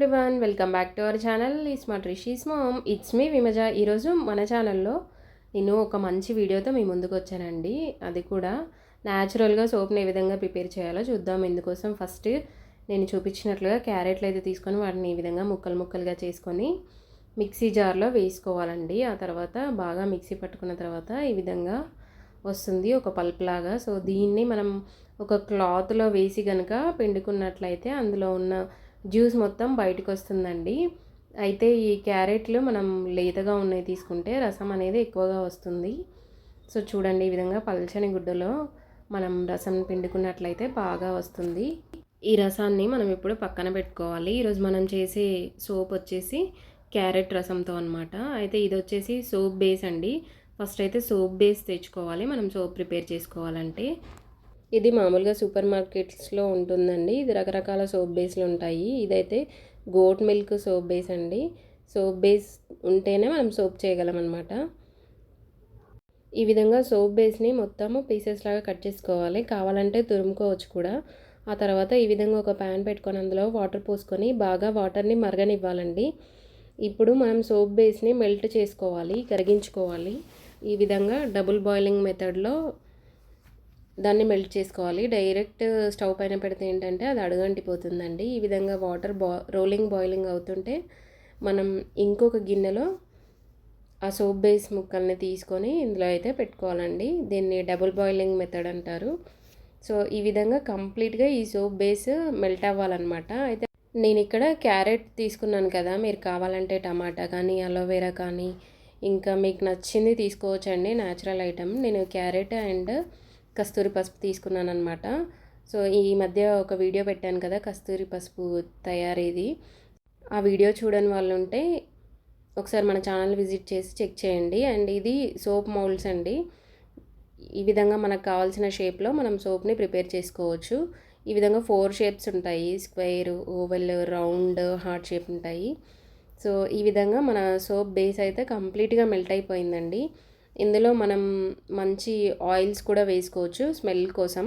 Welcome back to our channel ఈ smart రిషీస్ mom it's me Vimaja ఈరోజు మన ఛానల్లో నేను ఒక మంచి వీడియోతో మీ ముందుకు వచ్చానండి. అది కూడా న్యాచురల్గా సోప్ని ఏ విధంగా ప్రిపేర్ చేయాలో చూద్దాం. ఇందుకోసం ఫస్ట్ నేను చూపించినట్లుగా క్యారెట్లు అయితే తీసుకొని వాటిని ఈ విధంగా ముక్కలు ముక్కలుగా చేసుకొని మిక్సీ జార్లో వేసుకోవాలండి. ఆ తర్వాత బాగా మిక్సీ పట్టుకున్న తర్వాత ఈ విధంగా వస్తుంది ఒక పల్ప్ లాగా. సో దీన్ని మనం ఒక క్లాత్లో వేసి కనుక పిండుకున్నట్లయితే అందులో ఉన్న జ్యూస్ మొత్తం బయటకు వస్తుందండి అయితే ఈ క్యారెట్లు మనం లేతగా ఉన్నాయి తీసుకుంటే రసం అనేది ఎక్కువగా వస్తుంది. సో చూడండి ఈ విధంగా పల్చని గుడ్డలో మనం రసం పిండుకున్నట్లయితే బాగా వస్తుంది. ఈ రసాన్ని మనం ఇప్పుడు పక్కన పెట్టుకోవాలి. ఈరోజు మనం చేసే సోప్ వచ్చేసి క్యారెట్ రసంతో అనమాట అయితే ఇది వచ్చేసి సోప్ బేస్ అండి. ఫస్ట్ అయితే సోప్ బేస్ తెచ్చుకోవాలి. మనం సోప్ ప్రిపేర్ చేసుకోవాలంటే. ఇది మామూలుగా సూపర్ మార్కెట్స్లో ఉంటుందండి. ఇది రకరకాల సోప్ బేస్లు ఉంటాయి. ఇదైతే గోట్ మిల్క్ సోప్ బేస్ అండి. సోప్ బేస్ ఉంటేనే మనం సోప్ చేయగలం అనమాట ఈ విధంగా సోప్ బేస్ని మొత్తము పీసెస్ లాగా కట్ చేసుకోవాలి. కావాలంటే తురుముకోవచ్చు కూడా. ఆ తర్వాత ఈ విధంగా ఒక ప్యాన్ పెట్టుకొని అందులో వాటర్ పోసుకొని బాగా వాటర్ని మరగనివ్వాలండి. ఇప్పుడు మనం సోప్ బేస్ని మెల్ట్ చేసుకోవాలి కరిగించుకోవాలి. ఈ విధంగా డబుల్ బాయిలింగ్ మెథడ్లో దాన్ని మెల్ట్ చేసుకోవాలి. డైరెక్ట్ స్టవ్ పైన పెడితే ఏంటంటే అది అడుగంటిపోతుందండి. ఈ విధంగా వాటర్ బా రోలింగ్ బాయిలింగ్ అవుతుంటే మనం ఇంకొక గిన్నెలో ఆ సోప్ బేస్ ముక్కల్ని తీసుకొని ఇందులో అయితే పెట్టుకోవాలండి. దీన్ని డబుల్ బాయిలింగ్ మెథడ్ అంటారు. సో ఈ విధంగా కంప్లీట్గా ఈ సోప్ బేస్ మెల్ట్ అవ్వాలన్నమాట. అయితే నేను ఇక్కడ క్యారెట్ తీసుకున్నాను కదా. మీరు కావాలంటే టమాటా కానీ అలోవెరా కానీ ఇంకా మీకు నచ్చింది తీసుకోవచ్చండి. న్యాచురల్ ఐటమ్ నేను క్యారెట్ అండ్ కస్తూరి పసుపు తీసుకున్నాను అనమాట సో ఈ మధ్య ఒక వీడియో పెట్టాను కదా కస్తూరి పసుపు తయారీది. ఆ వీడియో చూడని వాళ్ళు ఉంటే ఒకసారి మన ఛానల్ విజిట్ చేసి చెక్ చేయండి. అండ్ ఇది సోప్ మౌల్డ్స్ అండి. ఈ విధంగా మనకు కావాల్సిన షేప్లో మనం సోప్ని ప్రిపేర్ చేసుకోవచ్చు. ఈ విధంగా ఫోర్ షేప్స్ ఉంటాయి. Square oval round heart shape ఉంటాయి. సో ఈ విధంగా మన సోప్ బేస్ అయితే కంప్లీట్గా మెల్ట్ అయిపోయిందండి. ఇందులో మనం మంచి ఆయిల్స్ కూడా వేసుకోవచ్చు స్మెల్ కోసం.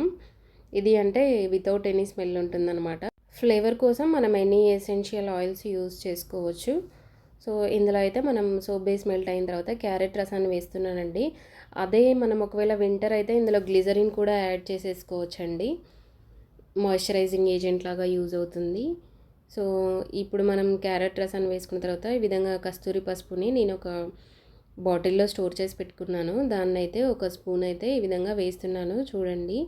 ఇది అంటే వితౌట్ ఎనీ స్మెల్ ఉంటుందన్నమాట. ఫ్లేవర్ కోసం మనం ఎనీ ఎసెన్షియల్ ఆయిల్స్ యూస్ చేసుకోవచ్చు. సో ఇందులో అయితే మనం సోప్ బేస్ మెల్ట్ అయిన తర్వాత క్యారెట్ రసాన్ని వేస్తున్నానండి. అదే మనం ఒకవేళ వింటర్ అయితే ఇందులో గ్లిజరిన్ కూడా యాడ్ చేసేసుకోవచ్చండి. మాయిశ్చరైజింగ్ ఏజెంట్ లాగా యూజ్ అవుతుంది. సో ఇప్పుడు మనం క్యారెట్ రసాన్ని వేసుకున్న తర్వాత ఈ విధంగా కస్తూరి పసుపుని నేను ఒక బాటిల్లో స్టోర్ చేసి పెట్టుకున్నాను. దాన్ని అయితే ఒక స్పూన్ అయితే ఈ విధంగా వేస్తున్నాను. చూడండి.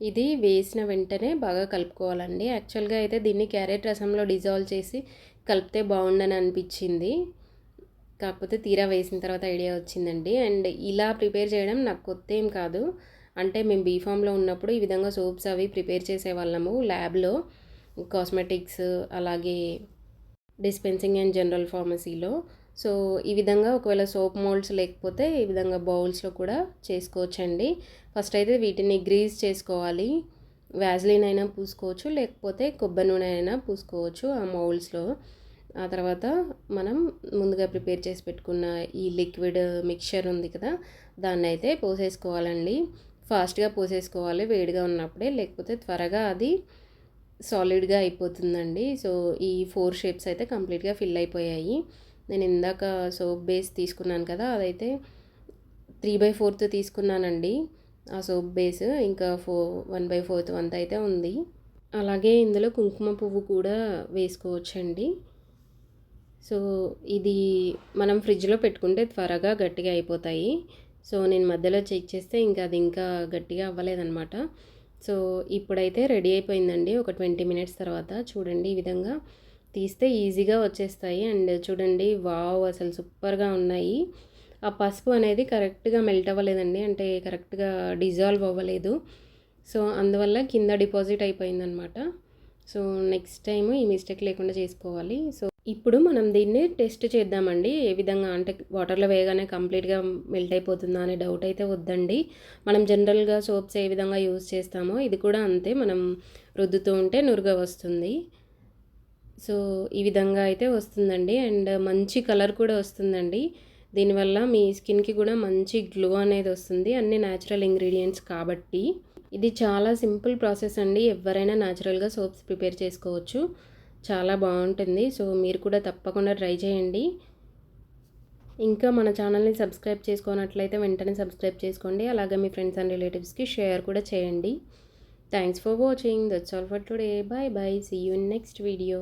ఇది వేసిన వెంటనే బాగా కలుపుకోవాలండి. యాక్చువల్గా అయితే దీన్ని క్యారెట్ రసంలో డిజాల్వ్ చేసి కలిపితే బాగుండని అనిపించింది. కాకపోతే తీరా వేసిన తర్వాత ఐడియా వచ్చిందండి. అండ్ ఇలా ప్రిపేర్ చేయడం నాకు కొత్త ఏం కాదు. అంటే మేము బీఫామ్లో ఉన్నప్పుడు ఈ విధంగా సోప్స్ అవి ప్రిపేర్ చేసేవాళ్ళము ల్యాబ్లో. కాస్మెటిక్స్ అలాగే డిస్పెన్సింగ్ అండ్ జనరల్ ఫార్మసీలో. సో ఈ విధంగా ఒకవేళ సోప్ మోల్డ్స్ లేకపోతే ఈ విధంగా బౌల్స్లో కూడా చేసుకోవచ్చండి. ఫస్ట్ అయితే వీటిని గ్రీజ్ చేసుకోవాలి. వ్యాజ్లిన్ అయినా పూసుకోవచ్చు లేకపోతే కొబ్బరి నూనె అయినా పూసుకోవచ్చు ఆ మౌల్డ్స్లో. ఆ తర్వాత మనం ముందుగా ప్రిపేర్ చేసి పెట్టుకున్న ఈ లిక్విడ్ మిక్చర్ ఉంది కదా దాన్ని అయితే పోసేసుకోవాలండి. ఫాస్ట్గా పోసేసుకోవాలి వేడిగా ఉన్నప్పుడే లేకపోతే త్వరగా అది సాలిడ్గా అయిపోతుందండి. సో ఈ ఫోర్ షేప్స్ అయితే కంప్లీట్గా ఫిల్ అయిపోయాయి. నేను ఇందాక సోప్ బేస్ తీసుకున్నాను కదా అదైతే త్రీ బై ఫోర్త్ తీసుకున్నానండి ఆ సోప్ బేస్. ఇంకా ఫో వన్ బై ఫోర్త్ వంత అయితే ఉంది. అలాగే ఇందులో కుంకుమ పువ్వు కూడా వేసుకోవచ్చండి. సో ఇది మనం ఫ్రిడ్జ్లో పెట్టుకుంటే త్వరగా గట్టిగా అయిపోతాయి. సో నేను మధ్యలో చెక్ చేస్తే ఇంకా అది ఇంకా గట్టిగా అవ్వలేదన్నమాట. సో ఇప్పుడైతే రెడీ అయిపోయిందండి ఒక ట్వంటీ మినిట్స్ తర్వాత. చూడండి ఈ విధంగా. తీస్తే ఈజీగా వచ్చేస్తాయి. అండ్ చూడండి వావ్! అసలు సూపర్గా ఉన్నాయి. ఆ పసుపు అనేది కరెక్ట్గా మెల్ట్ అవ్వలేదండి. అంటే కరెక్ట్గా డిజాల్వ్ అవ్వలేదు. సో అందువల్ల కింద డిపాజిట్ అయిపోయిందనమాట. సో నెక్స్ట్ టైం ఈ మిస్టేక్ లేకుండా చేసుకోవాలి. సో ఇప్పుడు మనం దీన్ని టెస్ట్ చేద్దామండి. ఏ విధంగా? అంటే వాటర్లో వేయగానే కంప్లీట్గా మెల్ట్ అయిపోతుందా అనే డౌట్ అయితే వద్దండి. మనం జనరల్గా సోప్స్ ఏ విధంగా యూజ్ చేస్తామో ఇది కూడా అంతే. మనం రుద్దుతూ ఉంటే నురుగా వస్తుంది. సో ఈ విధంగా అయితే వస్తుందండి. అండ్ మంచి కలర్ కూడా వస్తుందండి. దీనివల్ల మీ స్కిన్కి కూడా మంచి గ్లో అనేది వస్తుంది. అన్ని న్యాచురల్ ఇంగ్రీడియంట్స్ కాబట్టి. ఇది చాలా సింపుల్ ప్రాసెస్ అండి. ఎవరైనా న్యాచురల్గా సోప్స్ ప్రిపేర్ చేసుకోవచ్చు. చాలా బాగుంటుంది. సో మీరు కూడా తప్పకుండా ట్రై చేయండి. ఇంకా మన ఛానల్ని సబ్స్క్రైబ్ చేసుకున్నట్లయితే వెంటనే సబ్స్క్రైబ్ చేసుకోండి. అలాగే మీ ఫ్రెండ్స్ అండ్ రిలేటివ్స్కి షేర్ కూడా చేయండి. Thanks for watching. That's all for today. Bye bye see you in next video.